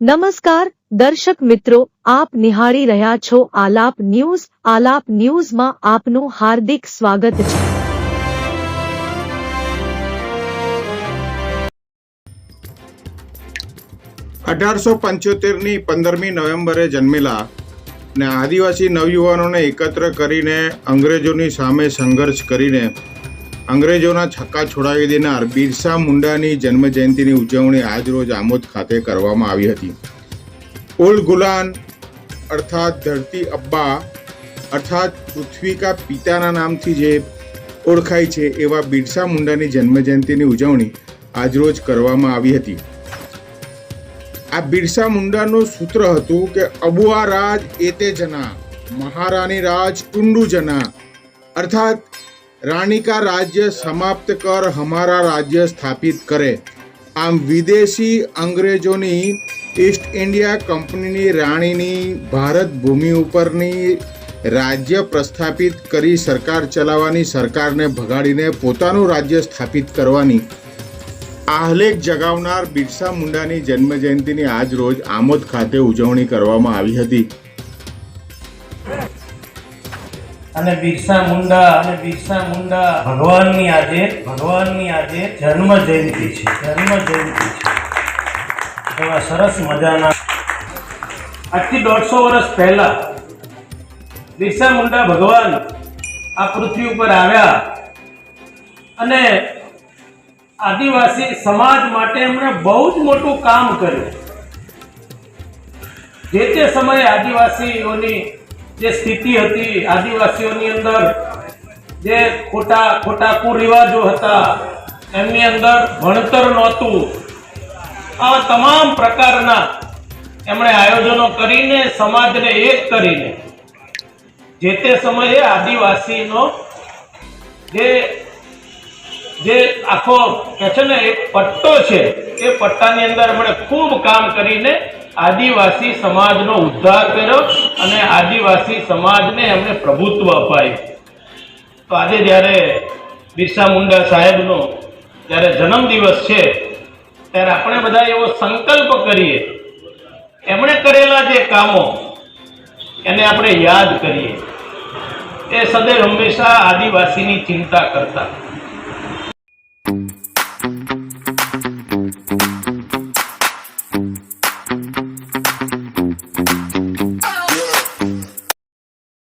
નમસ્કાર, દર્શક મિત્રો, આપ નિહાળી રહ્યા છો આલાપ ન્યૂઝ. આલાપ ન્યૂઝમાં આપનું હાર્દિક સ્વાગત છે. અઢારસો પંચોતેરની પંદરમી નવેમ્બરે જન્મેલા ને આદિવાસી નવયુવાનોને એકત્ર કરીને અંગ્રેજોની સામે સંઘર્ષ કરીને અંગ્રેજોના છક્કા છોડાવી દેનાર બિરસા મુંડાની જન્મજયંતિની ઉજવણી આજરોજ આમોદ ખાતે કરવામાં આવી હતી. ઓલ્ડ ગુલાન અર્થાત ધરતી અબ્બા અર્થાત પૃથ્વી કા પિતાના નામથી જે ઓળખાય છે એવા બિરસા મુંડાની જન્મજયંતિની ઉજવણી આજરોજ કરવામાં આવી હતી. આ બિરસા મુંડાનું સૂત્ર હતું કે અબુઆ રાજ એતે જના, મહારાણી રાજ ટુંડુ જના, અર્થાત રાણી કા રાજ્ય સમાપ્ત કર હમારા રાજ્ય સ્થાપિત કરે. આમ વિદેશી અંગ્રેજોની ઈસ્ટ ઇન્ડિયા કંપનીની રાણીની ભારત ભૂમિ ઉપરની રાજ્ય પ્રસ્થાપિત કરી સરકાર ચલાવવાની સરકારને ભગાડીને પોતાનું રાજ્ય સ્થાપિત કરવાની. આહલેખ જગાવનાર બિરસા મુંડાની જન્મજયંતિની આજ રોજ આમોદ ખાતે ઉજવણી કરવામાં આવી હતી. અને બિરસા મુંડા, અને બિરસા મુંડા. ભગવાનની આજે ભગવાનની આજે જન્મ જયંતિ છે, જન્મ જયંતિ છે. એવા સરસ મજાના. આજથી દોઢસો વર્ષ પહેલા બિરસા મુંડા ભગવાન આ પૃથ્વી ઉપર આવ્યા અને આદિવાસી સમાજ માટે એમણે બહુ જ મોટું કામ કર્યું. જે તે સમયે આદિવાસીઓની જે સ્થિતિ હતી આદિવાસીઓની અંદર, જે ખોટા ખોટા કુરિવાજો હતા, એમની અંદર ભણતર નહોતું. આવા તમામ પ્રકારના એમણે આયોજનો કરીને, સમાજને એક કરીને, જે તે સમયે આદિવાસીનો જે જે આખો કે છે ને, એક પટ્ટો છે, એ પટ્ટાની અંદર એમણે ખૂબ કામ કરીને આદિવાસી સમાજનો ઉદ્ધાર કર્યો અને આદિવાસી સમાજને એમને પ્રભુત્વ અપાયું. તો આજે જ્યારે બિરસા મુંડા સાહેબનો જ્યારે જન્મદિવસ છે, ત્યારે આપણે બધા એવો સંકલ્પ કરીએ. એમણે કરેલા જે કામો, એને આપણે યાદ કરીએ. એ સદૈવ હંમેશા આદિવાસીની ચિંતા કરતા.